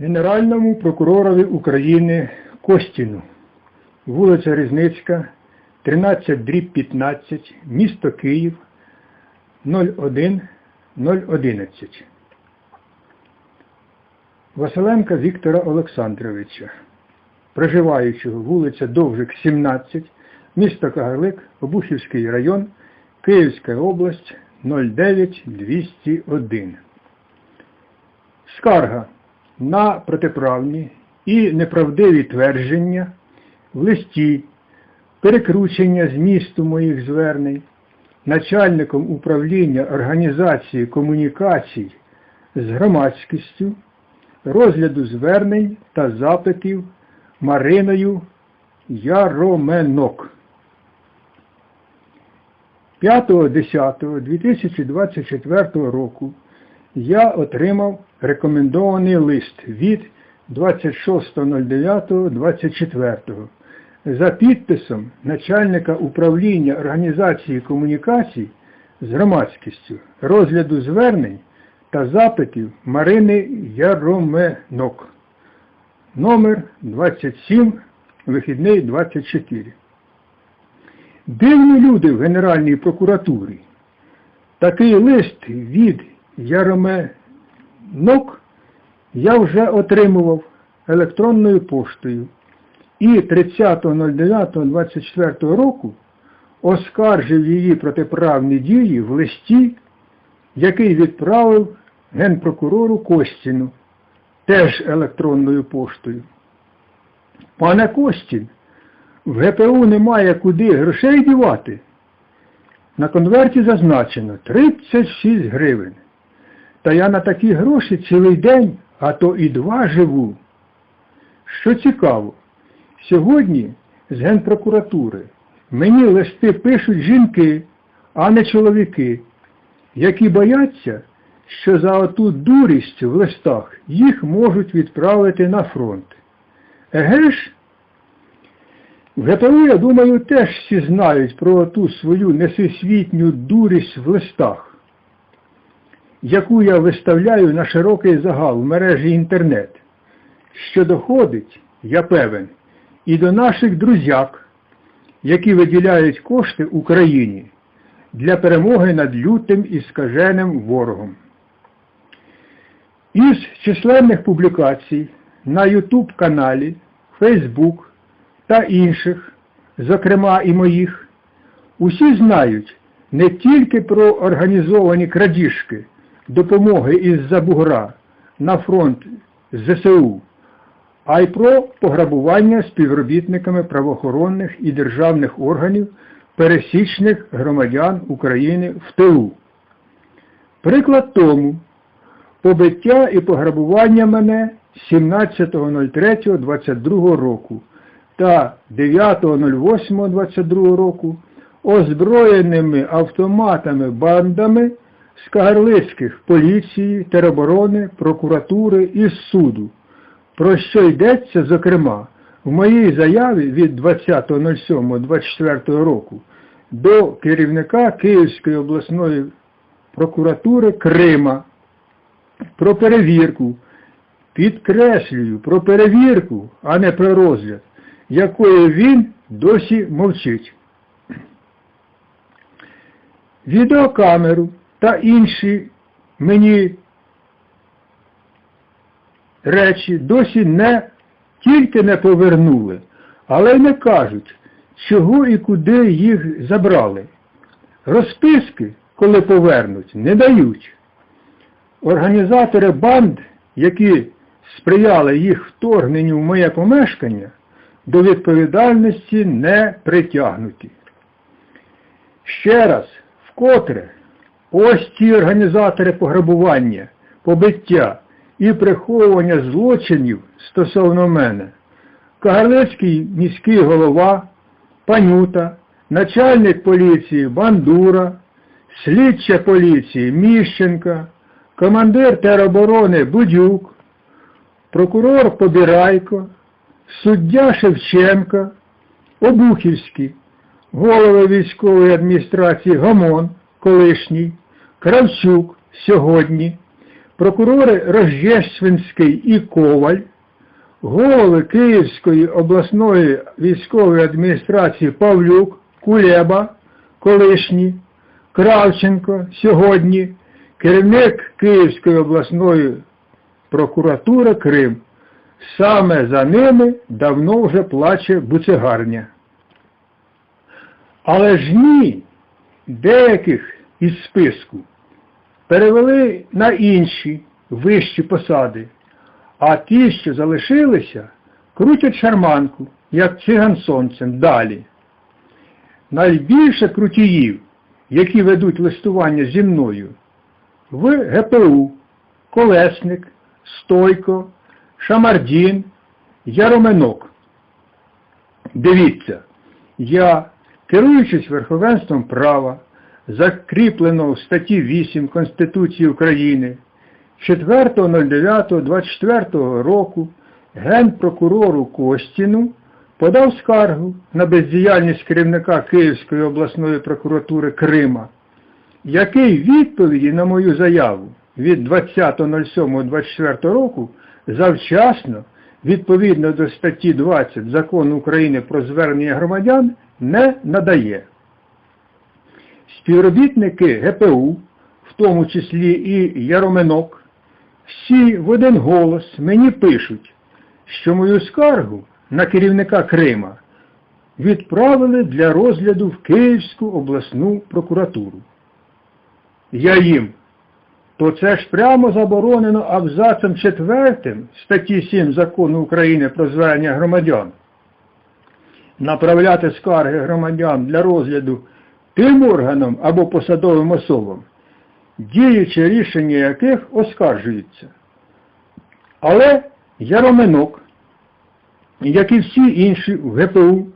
Генеральному прокуророві України Костіну, вулиця Різницька, 13 дріб 15, місто Київ, 01011. Василенка Віктора Олександровича, проживаючого вулиця Довжик, 17, місто Кагарлик, Обухівський район, Київська область, 09201. Скарга на протиправні і неправдиві твердження в листі, перекручення змісту моїх звернень, начальником управління організації комунікацій з громадськістю, розгляду звернень та запитів Мариною Яроменок. 5.10.2024 року я отримав рекомендований лист від 26.09.24 за підписом начальника управління організації комунікацій з громадськістю розгляду звернень та запитів Марини Яроменок. Номер 27, вихідний 24. Дивні люди в Генеральній прокуратурі. Такий лист від Яроменок я вже отримував електронною поштою і 30.09.24 року оскаржив її протиправні дії в листі, який відправив генпрокурору Костіну, теж електронною поштою. Пане Костін, в ГПУ немає куди грошей дівати. На конверті зазначено 36 гривень. Та я на такі гроші цілий день, а то і два живу. Що цікаво, сьогодні з Генпрокуратури мені листи пишуть жінки, а не чоловіки, які бояться, що за оту дурість в листах їх можуть відправити на фронт. Еге ж? В ГПУ, я думаю, теж всі знають про ту свою несвітню дурість в листах, яку я виставляю на широкий загал в мережі інтернет, що доходить, я певен, і до наших друзяк, які виділяють кошти Україні для перемоги над лютим і скаженим ворогом. Із численних публікацій на YouTube каналі, Facebook та інших, зокрема і моїх, усі знають не тільки про організовані крадіжки допомоги із-за бугра на фронт ЗСУ, а й про пограбування співробітниками правоохоронних і державних органів пересічних громадян України в тилу. Приклад тому побиття і пограбування мене 17.03.22 року та 9.08.22 року озброєними автоматами бандами з Кагарлицьких поліції, тероборони, прокуратури і суду, про що йдеться, зокрема, в моїй заяві від 20.07.24 року до керівника Київської обласної прокуратури Крима про перевірку, підкреслюю, про перевірку, а не про розгляд, якої він досі мовчить. Відеокамеру та інші мені речі досі не тільки не повернули, але й не кажуть, чого і куди їх забрали. Розписки, коли повернуть, не дають. Організатори банд, які сприяли їх вторгненню в моє помешкання, до відповідальності не притягнуті. Ще раз, вкотре, ось ті організатори пограбування, побиття і приховування злочинів стосовно мене. Кагарлицький міський голова, Панюта, начальник поліції Бандура, слідча поліції Міщенка, командир тероборони Будюк, прокурор Побірайко, суддя Шевченка, Обухівський, голова військової адміністрації Гамон, колишній, Кравчук, сьогодні, прокурори Рождественський і Коваль, голови Київської обласної військової адміністрації Павлюк, Кулеба, колишній, Кравченко, сьогодні, керівник Київської обласної прокуратури Крим. Саме за ними давно вже плаче буцегарня. Але ж ні, деяких із списку перевели на інші вищі посади, а ті, що залишилися, крутять шарманку, як циган сонцем, далі. Найбільше крутіїв, які ведуть листування зі мною, в ГПУ, Колесник, Стойко, Шамардін, Яроменок. Дивіться, я, керуючись верховенством права, закріпленого в статті 8 Конституції України 4.09.24 року Генпрокурору Костіну подав скаргу на бездіяльність керівника Київської обласної прокуратури Крима, який відповіді на мою заяву від 20.07.24 року завчасно, відповідно до статті 20 Закону України про звернення громадян, не надає. Співробітники ГПУ, в тому числі і Яроменок, всі в один голос мені пишуть, що мою скаргу на керівника Крима відправили для розгляду в Київську обласну прокуратуру. Я їм, то це ж прямо заборонено абзацом 4 статті 7 Закону України про звернення громадян. Направляти скарги громадян для розгляду тим органам або посадовим особам, діюче рішення яких оскаржується. Але Яроменок, як і всі інші в ГПУ,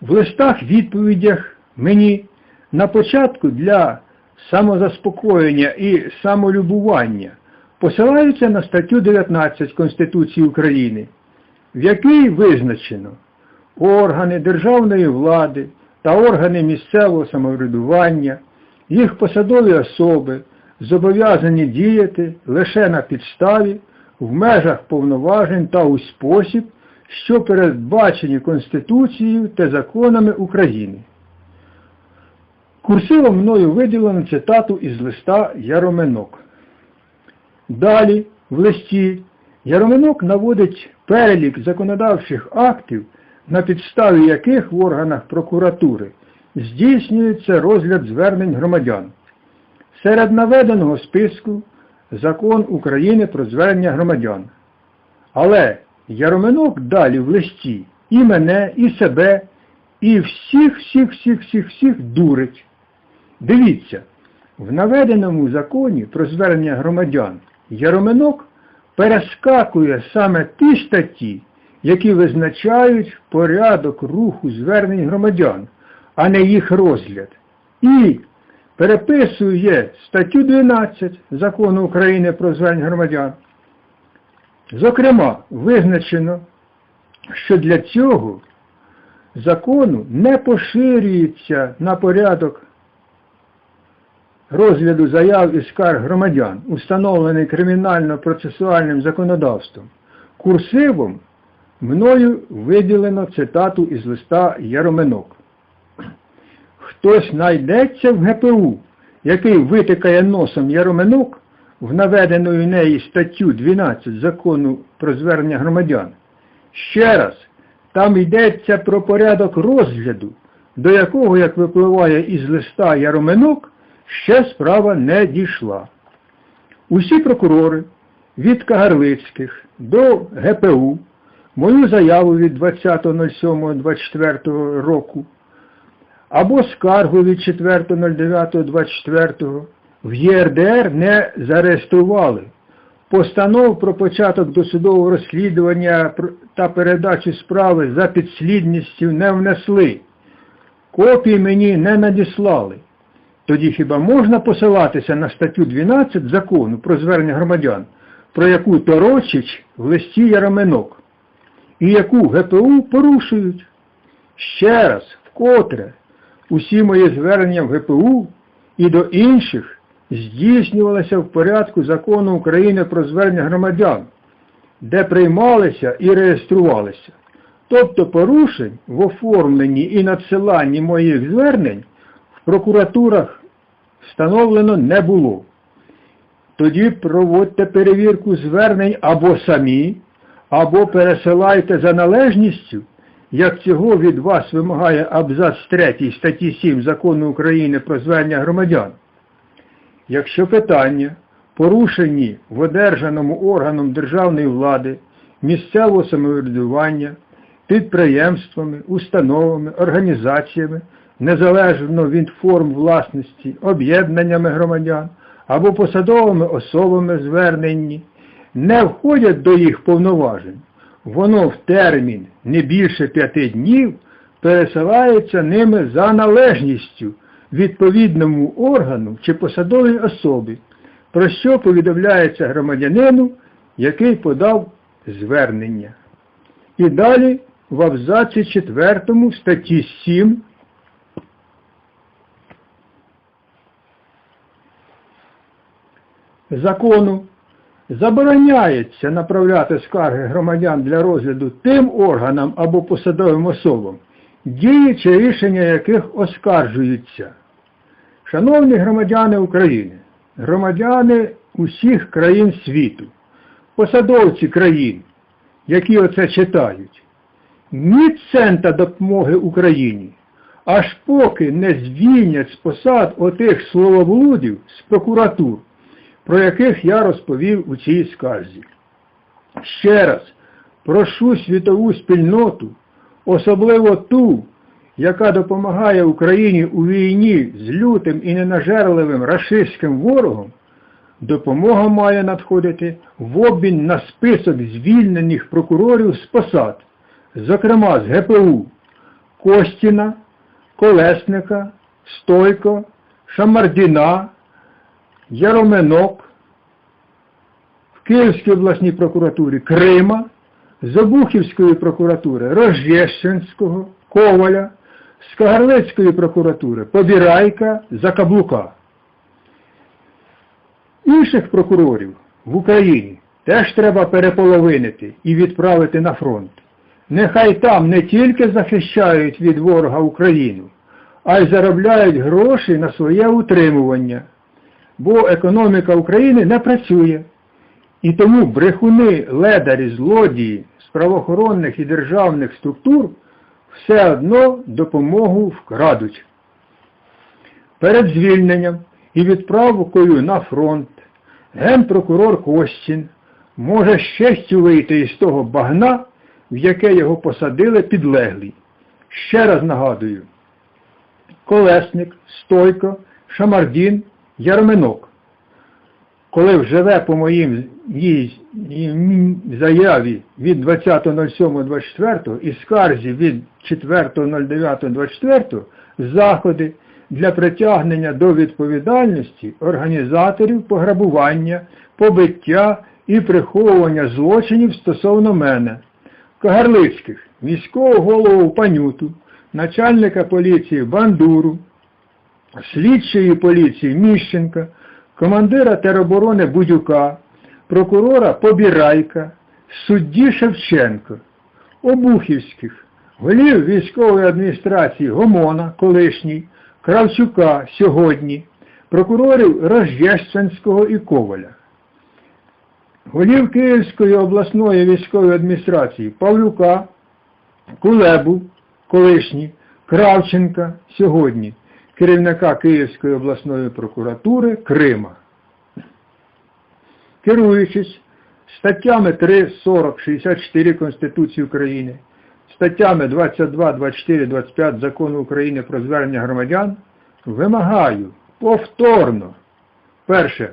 в листах відповідях мені на початку для самозаспокоєння і самолюбування посилаються на статтю 19 Конституції України, в якій визначено органи державної влади та органи місцевого самоврядування, їх посадові особи зобов'язані діяти лише на підставі, в межах повноважень та у спосіб, що передбачені Конституцією та законами України. Курсивом мною виділено цитату із листа Яроменок. Далі, в листі, Яроменок наводить перелік законодавчих актів, на підставі яких в органах прокуратури здійснюється розгляд звернень громадян. Серед наведеного списку Закон України про звернення громадян. Але Яроменок далі в листі і мене, і себе, і всіх-всіх-всіх-всіх-всіх дурить. Дивіться, в наведеному законі про звернення громадян Яроменок перескакує саме ті статті, які визначають порядок руху звернень громадян, а не їх розгляд. І переписує статтю 12 Закону України про звернення громадян. Зокрема, визначено, що для цього закону не поширюється на порядок розгляду заяв і скарг громадян, установлений кримінально-процесуальним законодавством, курсивом мною виділено цитату із листа Яроменок. Хтось знайдеться в ГПУ, який витикає носом Яроменок в наведену в неї статтю 12 закону про звернення громадян. Ще раз, там йдеться про порядок розгляду, до якого, як випливає із листа Яроменок, ще справа не дійшла. Усі прокурори від Кагарлицьких до ГПУ мою заяву від 20.07.24 року або скаргу від 4.09.24 в ЄРДР не зареєстрували. Постанов про початок досудового розслідування та передачу справи за підслідністю не внесли. Копії мені не надіслали. Тоді хіба можна посилатися на статтю 12 закону про звернення громадян, про яку Торочич в листі Яроменок, і яку ГПУ порушують? Ще раз, вкотре, усі мої звернення в ГПУ і до інших здійснювалася в порядку закону України про звернення громадян, де приймалися і реєструвалися. Тобто порушень в оформленні і надсиланні моїх звернень в прокуратурах встановлено не було. Тоді проводьте перевірку звернень або самі, або пересилайте за належністю, як цього від вас вимагає абзац 3 статті 7 Закону України про звернення громадян. Якщо питання, порушені в одержаному органом державної влади, місцевого самоврядування, підприємствами, установами, організаціями, незалежно від форм власності, об'єднаннями громадян або посадовими особами зверненні, не входять до їх повноважень, воно в термін не більше п'яти днів пересилається ними за належністю відповідному органу чи посадовій особі, про що повідомляється громадянину, який подав звернення. І далі в абзаці 4 статті 7 закону забороняється направляти скарги громадян для розгляду тим органам або посадовим особам, дії чи рішення яких оскаржуються. Шановні громадяни України, громадяни усіх країн світу, посадовці країн, які оце читають, ні цента допомоги Україні, аж поки не звільнять з посад отих словоблудів з прокуратур, про яких я розповів у цій скарзі. Ще раз прошу світову спільноту, особливо ту, яка допомагає Україні у війні з лютим і ненажерливим рашистським ворогом, допомога має надходити в обмін на список звільнених прокурорів з посад, зокрема з ГПУ Костіна, Колесника, Стойко, Шамардіна, Яроменок, в Київській обласній прокуратурі Крима, з Обухівської прокуратури Рожєщенського, Коваля, з Кагарлицької прокуратури Побірайка, Закаблука. Інших прокурорів в Україні теж треба переполовинити і відправити на фронт. Нехай там не тільки захищають від ворога Україну, а й заробляють гроші на своє утримування бо економіка України не працює. І тому брехуни, ледарі, злодії з правоохоронних і державних структур все одно допомогу вкрадуть. Перед звільненням і відправкою на фронт генпрокурор Костін може з вийти із того багна, в яке його посадили підлеглі. Ще раз нагадую, Колесник, Стойко, Шамардін Ярминок, коли вживе по моїм їй, заяві від 20.07.24 і скарзі від 4.09.24 заходи для притягнення до відповідальності організаторів пограбування, побиття і приховування злочинів стосовно мене, Кагарлицьких, міського голову Панюту, начальника поліції Бандуру, слідчої поліції Міщенка, командира тероборони Будюка, прокурора Побірайка, судді Шевченко, Обухівських, голів військової адміністрації Гомона, колишній, Кравчука сьогодні, прокурорів Рожєщенського і Коваля, голів Київської обласної військової адміністрації Павлюка, Кулебу, колишній, Кравченка сьогодні керівника Київської обласної прокуратури Крима. Керуючись статтями 3, 40, 64 Конституції України, статтями 22, 24, 25 Закону України про звернення громадян, вимагаю повторно, перше,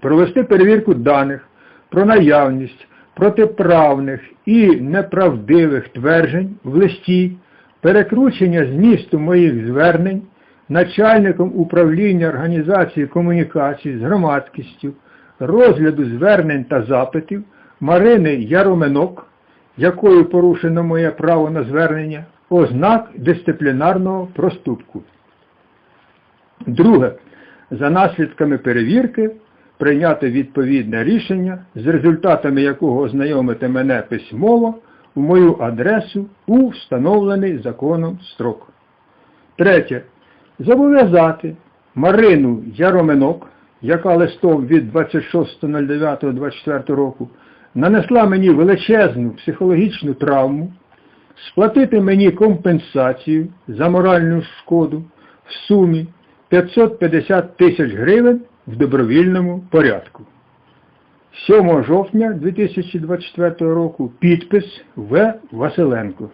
провести перевірку даних про наявність протиправних і неправдивих тверджень в листі перекручення змісту моїх звернень начальником управління організації комунікацій з громадськістю, розгляду звернень та запитів Марини Яроменок, якою порушено моє право на звернення, ознак дисциплінарного проступку. Друге. за наслідками перевірки прийняти відповідне рішення, з результатами якого ознайомити мене письмово у мою адресу у встановлений законом строк. Третє. Зобов'язати Марину Яроменок, яка листом від 26.09.24 року нанесла мені величезну психологічну травму, сплатити мені компенсацію за моральну шкоду в сумі 550 тисяч гривень в добровільному порядку. 7 жовтня 2024 року підпис В. Василенко.